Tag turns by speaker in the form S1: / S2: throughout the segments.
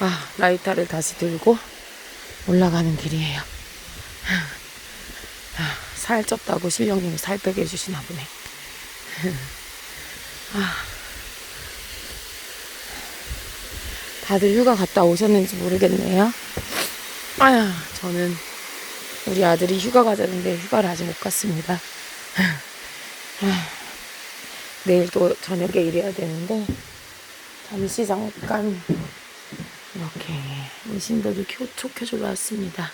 S1: 아, 라이터를 다시 들고 올라가는 길이에요. 아, 살 쪘다고 실령님이 살 빼게 해주시나 보네. 아, 다들 휴가 갔다 오셨는지 모르겠네요. 아야, 저는 우리 아들이 휴가 가자는데 휴가를 아직 못 갔습니다. 아, 내일 또 저녁에 일해야 되는데 잠시 잠깐 이렇게 의심도도 촉켜주러 왔습니다.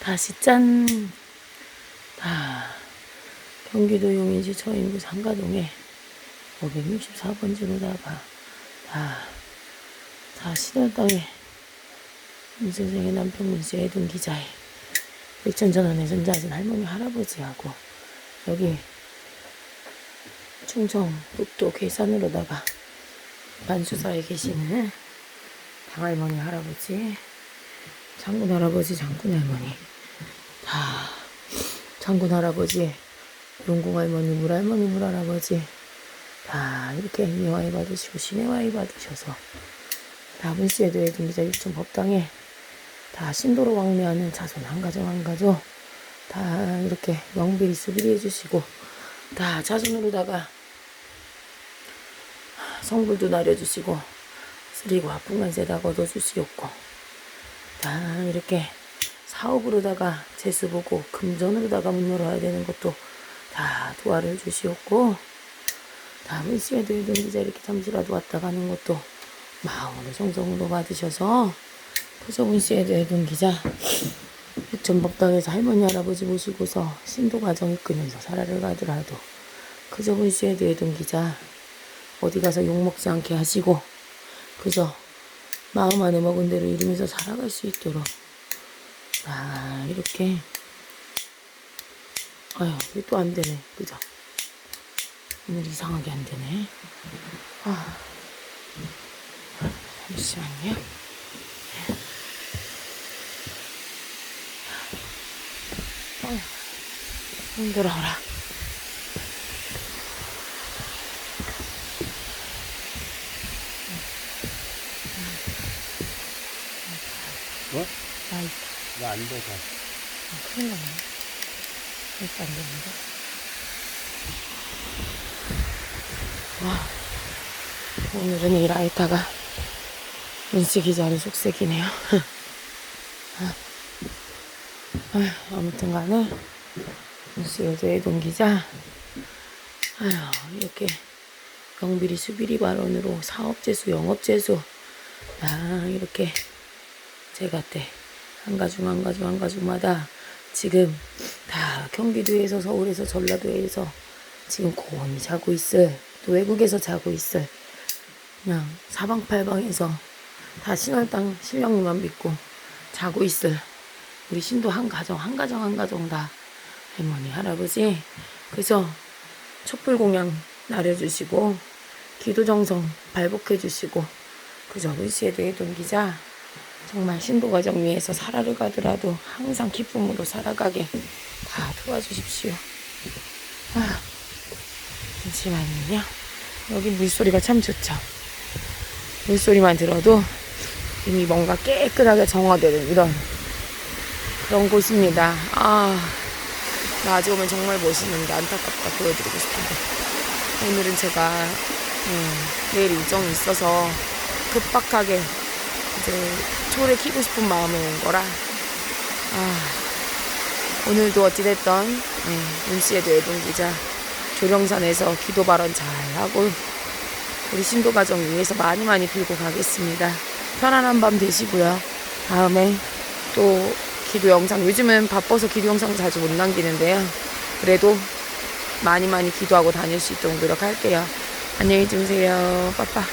S1: 다시 짠! 다 경기도 용인시 저인구 상가동에 564번지 로다가 다, 다 시던 땅에 문 선생의 남편 문씨 애동 기자의 백천전원에 전자하신 할머니 할아버지하고 여기 충청 북도 괴산으로다가 반수사에 계시는 당할머니 할아버지. 장군 할아버지 장군 할머니. 다 장군 할아버지 용궁 할머니 물 할머니 물 할아버지. 다 이렇게 미화해 받으시고 신혜화해 받으셔서 다문씨에도 해동기자 육촌 법당에 다 신도로 왕래하는 자손 한 가정 한 가족 다 이렇게 명비리 수비리 해주시고 다 자손으로다가 성불도 나려주시고 쓰리고 아픈 간세다 걷어주시옵고. 다 이렇게 사업으로다가 재수 보고 금전으로다가 문 열어야 되는 것도 다 도와를 주시옵고 다음은 시에도 이동 기자 이렇게 잠시라도 왔다 가는 것도 마음으로 정성으로 받으셔서 포서분 씨에도 해둔 기자 전법당에서 할머니 할아버지 모시고서 신도 가정 이끌면서 살아를 가더라도 그저분 씨에도 해둔 기자 어디 가서 욕먹지 않게 하시고 그저 마음 안에 먹은 대로 이루면서 살아갈 수 있도록. 아 이렇게. 아유 또 안 되네. 그죠? 오늘 이상하게 안 되네. 아. 잠시만요. 어휴, 힘들어라
S2: 뭐?
S1: 아이.
S2: 나안 돼서.
S1: 큰일 났네. 이렇게 안 되는데. 와. 오늘은 이 라이터가 문씨 기자는 속색이네요. 아, 아휴, 아무튼 간에 문씨 여자의 동기자. 아휴 이렇게 영비리 수비리 발언으로 사업재수 영업재수 아 이렇게 제가 때 한 가중 한 가중 한 가중마다 지금 다 경기도에서 서울에서 전라도에서 지금 고온이 자고 있을 또 외국에서 자고 있을. 그냥 사방팔방에서 다 신월당 신령님만 믿고 자고 있을. 우리 신도 한 가정 한 가정 한 가정 다 할머니 할아버지. 그래서 촛불 공양 나려주시고 기도 정성 발복해 주시고 그저 의시에도 해둔 기자 정말 신도 과정 위에서 살아를 가더라도 항상 기쁨으로 살아가게 다 도와주십시오. 아, 잠시만요. 여기 물소리가 참 좋죠. 물소리만 들어도 이미 뭔가 깨끗하게 정화되는 이런 그런 곳입니다. 아, 낮에 오면 정말 멋있는데 안타깝다 보여드리고 싶은데 오늘은 제가 음, 내일 일정이 있어서 급박하게 이제 초를 키고 싶은 마음에 온 거라 아, 오늘도 어찌됐던 음, 문씨에도 애동 기자 조령산에서 기도 발언 잘 하고 우리 신도 가정 위해서 많이 많이 빌고 가겠습니다. 편안한 밤 되시고요. 다음에 또 기도 영상 요즘은 바빠서 기도 영상 자주 못 남기는데요. 그래도 많이 많이 기도하고 다닐 수 있도록 노력할게요. 안녕히 주무세요. 빠빠.